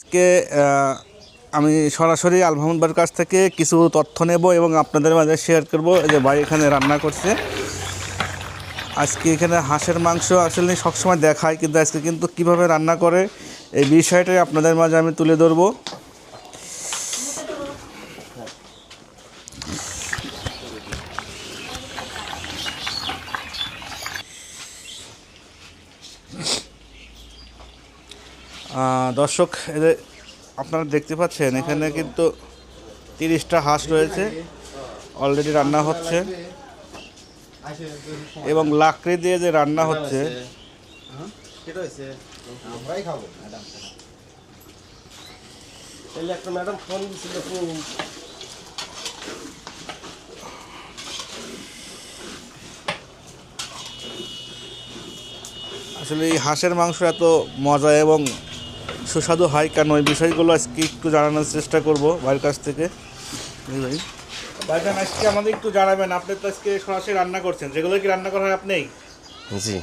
আজকে আমি সরাসরি আল কাছ থেকে কিছু তথ্য নেব এবং আপনাদের মাঝে শেয়ার করব। যে ভাই এখানে রান্না করছে। আজকে এখানে হাঁসের মাংস আসলে সবসময় দেখায়, কিন্তু আজকে কিন্তু কীভাবে রান্না করে, এই বিষয়টাই আপনাদের মাঝে আমি তুলে ধরবো। দর্শক যে আপনারা দেখতে পাচ্ছেন, এখানে কিন্তু তিরিশটা হাঁস রয়েছে। অলরেডি রান্না হচ্ছে। এবং লাকড়ি দিয়ে যে রান্না হচ্ছে, আসলে এই হাঁসের মাংস এত মজা এবং সুস্বাদু হয়। কেন এই বিষয়গুলো আজকে একটু জানানোর চেষ্টা করব ভাইয়ের কাছ থেকে। ভাই। ভাইজান আজকে আমাদের একটু জানাবেন আপনি তো আজকে সরাসরি রান্না করছেন। যেগুলো কি রান্না করা হয় আপনি? জি।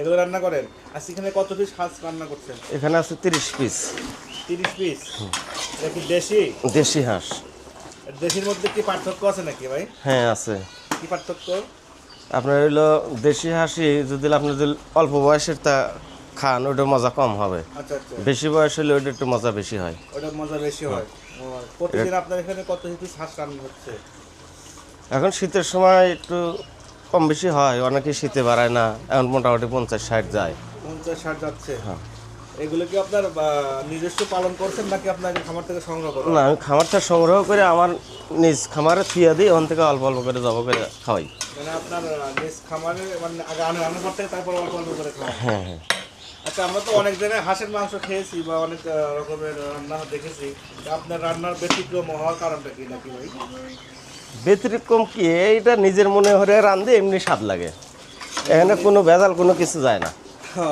এগুলো রান্না করেন। আজকে এখানে কত পিস হাঁস রান্না করছেন? এখানে আছে তিরিশ পিস তিরিশ পিস এটা কি দেশি? দেশি হাঁস। দেশির মধ্যে কি পার্থক্য আছে নাকি ভাই? হ্যাঁ আছে। কি পার্থক্য? আপনার হইল দেশি হাঁসি যদি আপনি যদি অল্প বয়সের তা খান ওটা মজা কম হবে। আচ্ছা আচ্ছা। বেশি বয়স হলে ওটা একটু মজা বেশি হয়। ওটা মজা বেশি হয়। প্রতিদিন আপনার এখানে কত পিস হাঁস রান্না হচ্ছে। এখন শীতের সময় একটু কম বেশি হয় অনেকে শীতে বাড়ায় না। এখন মোটামুটি পঞ্চাশ ষাট যায়। পঞ্চাশ ষাট যাচ্ছে। হ্যাঁ। এগুলো কি আপনার নিজস্ব পালন করছেন নাকি আপনার খামার থেকে সংগ্রহ করেন? না আমি খামারটা সংগ্রহ করে আমার নিজ খামারে থিয়া দিই ওখান থেকে অল্প অল্প করে জব করে খাওয়াই। মানে আপনার নিজ খামারে মানে আগে আনে রান্নার পর থেকে তারপর অল্প অল্প করে খাওয়া হ্যাঁ হ্যাঁ। আচ্ছা আমরা তো অনেক জায়গায় হাঁসের মাংস খেয়েছি বা অনেক রকমের রান্না দেখেছি। আপনার রান্নার ব্যতিক্রম হওয়ার কারণটা কি নাকি ভাই? ব্যতিক্রম কি? এইটা নিজের মনে হরে রান্ধে এমনি স্বাদ লাগে। এখানে কোনো ভেজাল কোনো কিছু যায় না।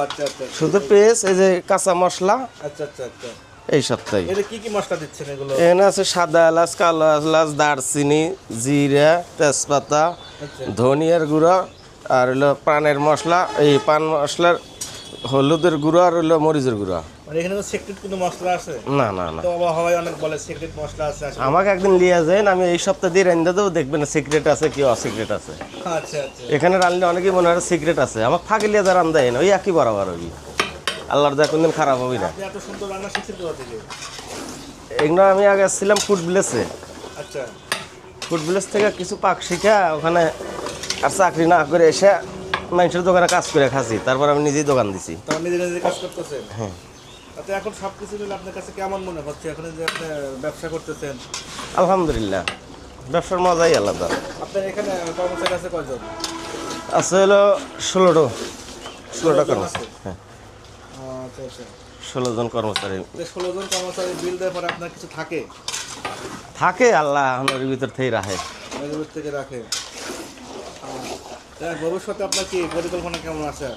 আচ্ছা আচ্ছা শুধু পেঁয়াজ এই যে কাঁচা মশলা। আচ্ছা আচ্ছা আচ্ছা। এই সপ্তাহে এটা কি কি মশলা দিচ্ছেন এগুলো? এখানে আছে সাদা এলাচ কালো এলাচ দারচিনি জিরা তেজপাতা আচ্ছা। ধনিয়ার গুঁড়ো আর হলো পানের মশলা। এই পান মশলার হলুদের গুঁড়া আর হলো মরিচের গুঁড়া। মানে এখানে তো সিক্রেট কোনো মশলা আছে? না না না। তো আবহাওয়ায় অনেক বলে সিক্রেট মশলা আছে আমাকে একদিন লিয়ে যান আমি এই সপ্তাহ দিয়ে রান্না দেবো দেখবেন সিক্রেট আছে কি অসিক্রেট আছে। আচ্ছা আচ্ছা। এখানে রানলে অনেকেই মনে হয় সিক্রেট আছে। আমাকে ফাঁকি লিয়ে যা রান্ধা না ওই একই বরাবর হবি আল্লাহর দা কোনদিন খারাপ হবি না। এত সুন্দর রান্না শিখছেন কোথা থেকে? এগুলো আমি আগে ছিলাম ফুড ভিলেজে আচ্ছা। ফুড ভিলেজ থেকে কিছু পাক শিখা ওখানে আর চাকরি না করে এসে মানুষের দোকানে কাজ করে খাচ্ছি তারপর আমি নিজেই দোকান দিছি। নিজে নিজে কাজ করতেছেন হ্যাঁ। এখন সব কিছু মিলে আপনার কাছে কেমন মনে হচ্ছে? এখন যে আপনি ব্যবসা করতেছেন। আলহামদুলিল্লাহ। ব্যবসার মজাই আলাদা। আপনার এখানে কর্মচারী আছে কয়জন? আছে হলো ষোলোটো ষোলোটা কর্মচারী হ্যাঁ। আচ্ছা আচ্ছা। ষোলো জন কর্মচারী। ষোলো জন কর্মচারী বিল দেওয়ার পরে আপনার কিছু থাকে? থাকে আল্লাহ আমার ভিতর থেকেই রাখে। মেজবুত থেকে রাখে। ভবিষ্যতে আপনার কি পরিকল্পনা কেমন আছে?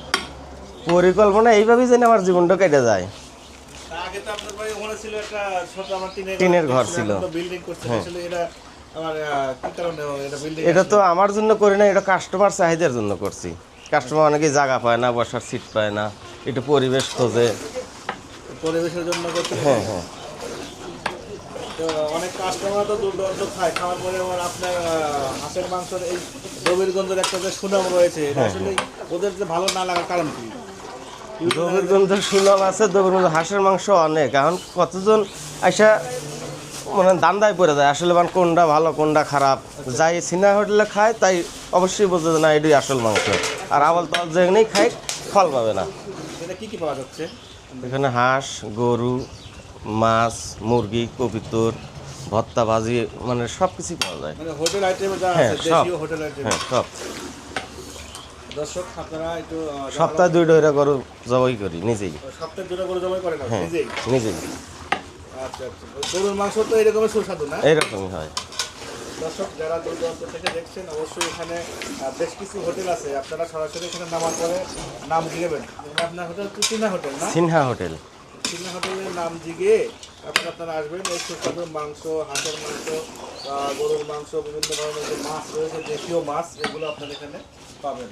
পরিকল্পনা এইভাবেই যেন আমার জীবনটা কেটে যায়। আগে তো আপনার বাড়ি ওখানে ছিল একটা ছোট আমার টিনের ঘর। ছিল। হ্যাঁ। বিল্ডিং করছে আসলে এটা তো আমার জন্য করি না এটা কাস্টমার চাহিদার জন্য করছি। কাস্টমার জায়গা পায় না বসার সিট পায় না একটু পরিবেশ খোঁজে। পরিবেশের জন্য হ্যাঁ হ্যাঁ। তো অনেক কাস্টমার তো দূর দূরান্ত খায়। খাওয়ার পরে আবার আপনার হাঁসের মাংসের এই রবিরগঞ্জের একটা যে সুনাম রয়েছে এটা হ্যাঁ, আসলে ওদের যে ভালো না লাগার কারণ কি? দবিরগঞ্জ সুনাম আছে দবিরগঞ্জ হাঁসের মাংস অনেক। এখন কতজন আইসা মানে দান্দায় পড়ে যায়? আসলে মানে কোনটা ভালো কোনটা খারাপ? যাই সিনা হোটেলে খায় তাই অবশ্যই বোঝে না এটাই আসল মাংস। আর আবল তল যেখানেই খায় ফল পাবে না। এটা কি কি পাওয়া যাচ্ছে? এখানে হাঁস গরু মাছ মুরগি কবিতর ভত্তা ভাজি মানে সব কিছুই পাওয়া যায়। মানে হোটেল আইটেমে যা হ্যাঁ, আছে সব। দেশীয় হোটেল আইটেম হ্যাঁ সব। দর্শক আপনারা একটু সপ্তাহে দুই ডইরা গরু জবাই করি নিজেই। সপ্তাহে দুটো করে জবাই করেন হ্যাঁ নিজেই? নিজেই। আচ্ছা আচ্ছা। গরুর মাংস তো এরকমই সুস্বাদু না? এইরকমই হয়। দর্শক যারা দূর দূরান্ত থেকে দেখছেন অবশ্যই এখানে বেশ কিছু হোটেল আছে। আপনারা সরাসরি এখানে নামার পরে নাম এখানে আপনার হোটেল চুচিনা হোটেল না? সিনহা হোটেল। চুচিনা হোটেলের নাম জিগে আপনারা আপনারা আসবেন, এই সুস্বাদু মাংস, হাঁসের মাংস গরুর মাংস, বিভিন্ন ধরনের যে মাছ রয়েছে, দেশীয় মাছ, এগুলো আপনারা এখানে পাবেন।